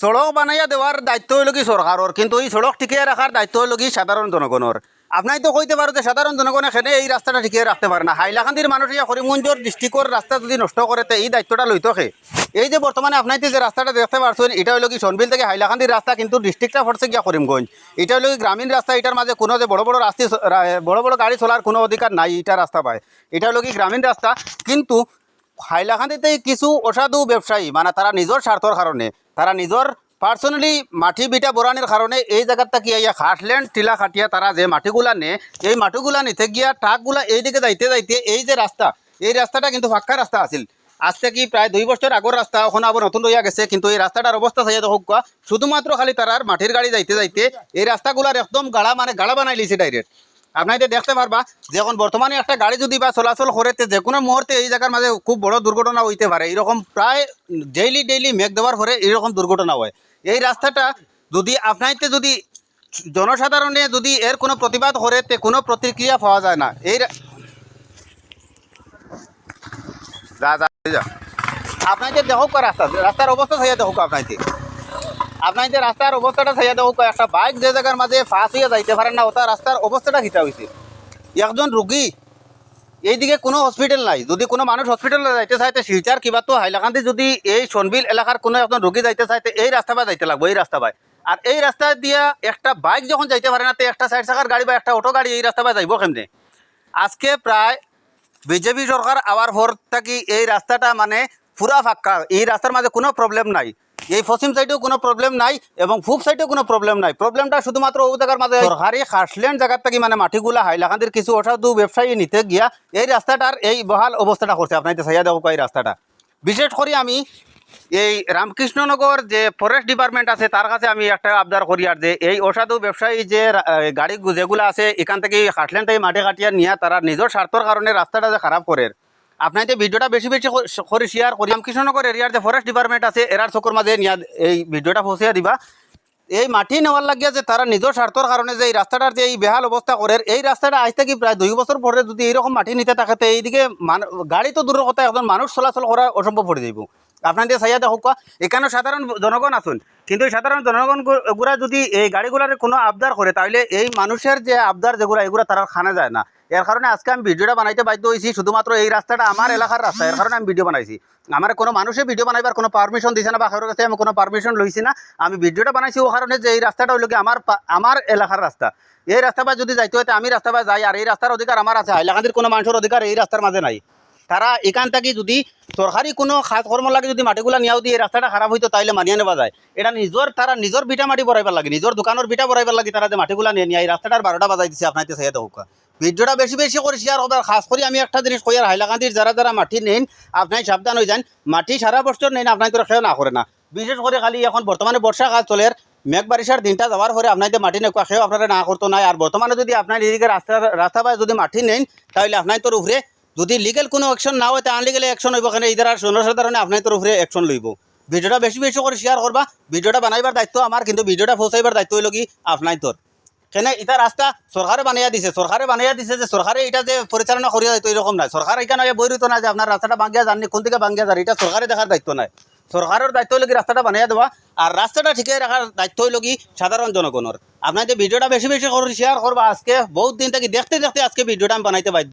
সড়ক বানাইয়া দেওয়ার দায়িত্ব হইল কি সরকারের কিন্তু এই সড়ক টিকিয়ে রাখার দায়িত্ব হইল কি সাধারণ জনগণের আপনাই তো কইতে পারো যে সাধারণ জনগণ এখানে এই রাস্তাটা টিকিয়ে রাখতে পারে না হাইলাকান্দির মানুষ ইয়া করিমগঞ্জর ডিস্ট্রিক্টর রাস্তা যদি নষ্ট করে তে এই দায়িত্বটা লইতো খে এই যে বর্তমানে আপনাইতে যে রাস্তাটা দেখতে পারছেন এটা হইল কি সনবিল থেকে হাইলাকান্দির রাস্তা কিন্তু ডিস্ট্রিক্টটা পড়ছে গিয়া করিমগঞ্জ এটা হইল কি গ্রামীণ রাস্তা এটার মাঝে কোনো যে বড় বড় রাস্তা বড় বড় গাড়ি চলার কোনো অধিকার নাই এটা রাস্তা পায়। এটা হইল কি গ্রামীণ রাস্তা কিন্তু হাইলাকান্দিতে কিছু অসাধু ব্যবসায়ী মানে তারা নিজের স্বার্থর কারণে তারা নিজের পার্সোনালি মাটি বিটা বরানির কারণে এই জায়গাটা কি ইয়া খাটল্যান্ড টিলা খাটিয়া তারা যে মাটিগুলা নে, এই মাটিগুলা নিতে গিয়া ট্রাকগুলা এইদিকে যাইতে যাইতে এই যে রাস্তা এই রাস্তাটা কিন্তু ফাঁকা রাস্তা আছিল। আজকে কি প্রায় দুই বছর আগর রাস্তা এখন আবার নতুন হইয়া গেছে, কিন্তু এই রাস্তাটার অবস্থা চাইয়া কোয়া শুধুমাত্র খালি তারার মাটির গাড়ি যাইতে যাইতে এই রাস্তাগুলার একদম গাড়া মানে গাড়া বানাই লিছে ডাইরেক্ট আপনাদের দেখতে পারবা, যে এখন বর্তমানে একটা গাড়ি যদি বা চলাচল করেতে যে কোনো মুহূর্তে এই জায়গার মাঝে খুব বড় দুর্ঘটনা হইতে পারে। এরকম প্রায় ডেইলি ডেইলি মেঘ দেওয়ার পরে এরকম দুর্ঘটনা হয়। এই রাস্তাটা যদি আপনাইতে যদি জনসাধারণে যদি এর কোনো প্রতিবাদ করে তে কোনো প্রতিক্রিয়া পাওয়া যায় না, এই যা যা আপনাদের দেখুক রাস্তা, রাস্তার অবস্থা চাইয়া দেখুক আপনাইতে। আপনাদের রাস্তার অবস্থাটা চাইয়া দেখুক একটা বাইক যে জায়গার মাঝে ফাঁস হইয়া যাইতে পারে না, ওটা রাস্তার অবস্থাটা খিতা হয়েছে একজন রুগী, এইদিকে কোনো হসপিটাল নাই। যদি কোনো মানুষ হসপিটালে যাইতে চাইতে শিলচার কিবা তো হাইলাকান্দি যদি এই সনবিল এলাকার কোনো একজন রুগী যাইতে চাইতে এই রাস্তা বা যাইতে লাগবে, এই রাস্তা বাই আর এই রাস্তা দিয়া একটা বাইক যখন যাইতে পারে না, তো একটা সাইড চাকার গাড়ি বা একটা অটো গাড়ি এই রাস্তা বা যাইব কেমনে? আজকে প্রায় বিজেপি সরকার আওয়ার পর থাকি এই রাস্তাটা মানে পুরা ফাঁকা, এই রাস্তার মাঝে কোনো প্রবলেম নাই। এই পশ্চিম সাইডেও কোনো প্রবলেম নাই এবং পূব সাইডেও কোনো প্রবলেম নাই। প্রবলেমটা শুধুমাত্র ও জায়গার মাঝে। সরকারি খাসল্যান্ড জায়গার থেকে মানে মাটিগুলা, হাইলাকান্দির কিছু অসাধু ব্যবসায়ী নিতে গিয়া এই রাস্তাটার এই বহাল অবস্থাটা করছে। আপনার সাইয়া দেখো এই রাস্তাটা। বিশেষ করে আমি এই রামকৃষ্ণনগর যে ফরেস্ট ডিপার্টমেন্ট আছে, তার কাছে আমি একটা আবদার করি আর যে এই অসাধু ব্যবসায়ী যে গাড়ি, যেগুলো আছে, এখান থেকে কাটলেন থেকে মাটি কাটিয়া নিয়ে তারা নিজের স্বার্থর কারণে রাস্তাটা যে খারাপ করে আপনার যে ভিডিওটা বেশি বেশি করে শেয়ার করি রামকৃষ্ণনগর এরিয়ার যে ফরেস্ট ডিপার্টমেন্ট আছে, এরার চকুর মাঝে নিয়া এই ভিডিওটা ফসিয়া দিবা। এই মাটি নেওয়ার লাগিয়া যে তারা নিজের স্বার্থর কারণে যে এই রাস্তাটার যে এই বেহাল অবস্থা করে এই রাস্তাটা আজ থেকে প্রায় দুই বছর পরে যদি এইরকম মাটি নিতে থাকে এইদিকে গাড়ি তো দূরের কথা একজন মানুষ চলাচল করা অসম্ভব পড়ে যাইব আপনাদের সাইয়া দেখুক এখানে সাধারণ জনগণ আছেন কিন্তু সাধারণ জনগণ গু- গুলা যদি এই গাড়িগুলার কোনো আবদার করে, তাহলে এই মানুষের যে আবদার যেগুলো, এগুলো তারা খানা যায় না। এর কারণে আজকে আমি ভিডিওটা বানাইতে বাধ্য হয়েছি শুধুমাত্র এই রাস্তাটা আমার এলাকার রাস্তা। এর কারণে আমি ভিডিও বানাইছি। আমার কোনো মানুষে ভিডিও বানাইবার কোনো পারমিশন দিছে না, বা কারোর কাছে আমি কোনো পারমিশন লইছি না। আমি ভিডিওটা বানাইছি ও কারণে যে এই রাস্তাটা হইল কি আমার আমার এলাকার রাস্তা। এই রাস্তা যদি যাইতে হইতে আমি রাস্তা যাই। আর এই রাস্তার অধিকার আমার আছে। হাইলাকান্দির কোনো মানুষের অধিকার এই রাস্তার মাঝে নাই। তারা এখান থেকে যদি সরকারি কোনো খাস কর্ম লাগে যদি মাটিগুলা নিয়াও দিয়ে রাস্তাটা খারাপ হইতো তাইলে মানিয়ে নেওয়া যায়। এটা নিজের তারা নিজের বিটা মাটি বড়াইবার লাগে নিজের দোকানের বিটা বড়াইবার লাগে তারা যে মাটিগুলা নিয়ে নিয়ে এই রাস্তাটার বারোটা বাজাই দিছে আপনার সাইয়া হোক ভিডিওটা বেশি বেশি করে শেয়ার হবে আর খাস করে আমি একটা জিনিস কই আর হাইলাকান্দির যারা যারা মাটি নেন আপনার সাবধান হয়ে যান মাটি সারা বছর নেন আপনার তো খেয়ে না করে না। বিশেষ করে খালি এখন বর্তমানে বর্ষাকাল চলে, মেঘ বারিশার দিনটা যাওয়ার পরে আপনাদের মাটি নেকুয়া খেয়েও আপনারা না করতো নাই। আর বর্তমানে যদি আপনার এদিকে রাস্তা রাস্তা যদি মাটি নেন তাহলে আপনার তোর উপরে যদি লিগেল কোনো অ্যাকশন না হয়, তা আনলিগেল অ্যাকশন হইব। কেন ইদার আর জনসাধারণে আপনার তোর উপরে অ্যাকশন লইব। ভিডিওটা বেশি বেশি করে শেয়ার করবা। ভিডিওটা বানাইবার দায়িত্ব আমার, কিন্তু ভিডিওটা পৌঁছাইবার দায়িত্ব হইল কি আপনার তোর। কেন এটা রাস্তা সরকারে বানাইয়া দিছে। সরকারে বানাইয়া দিছে যে সরকারে এটা যে পরিচালনা করিয়া দিত এরকম নাই। সরকার এখানে বই রইতো না যে আপনার রাস্তাটা ভাঙ্গিয়া জাননি কোন থেকে ভাঙ্গিয়া যান, এটা সরকারে দেখার দায়িত্ব নাই। সরকারের দায়িত্ব হলো কি রাস্তাটা বানাইয়া দেওয়া, আর রাস্তাটা ঠিকই রাখার দায়িত্ব হইল কি সাধারণ জনগণের। আপনার যে ভিডিওটা বেশি বেশি করে শেয়ার করবা। আজকে বহুত দিন থেকে দেখতে দেখতে আজকে ভিডিওটা আমি বানাইতে বাধ্য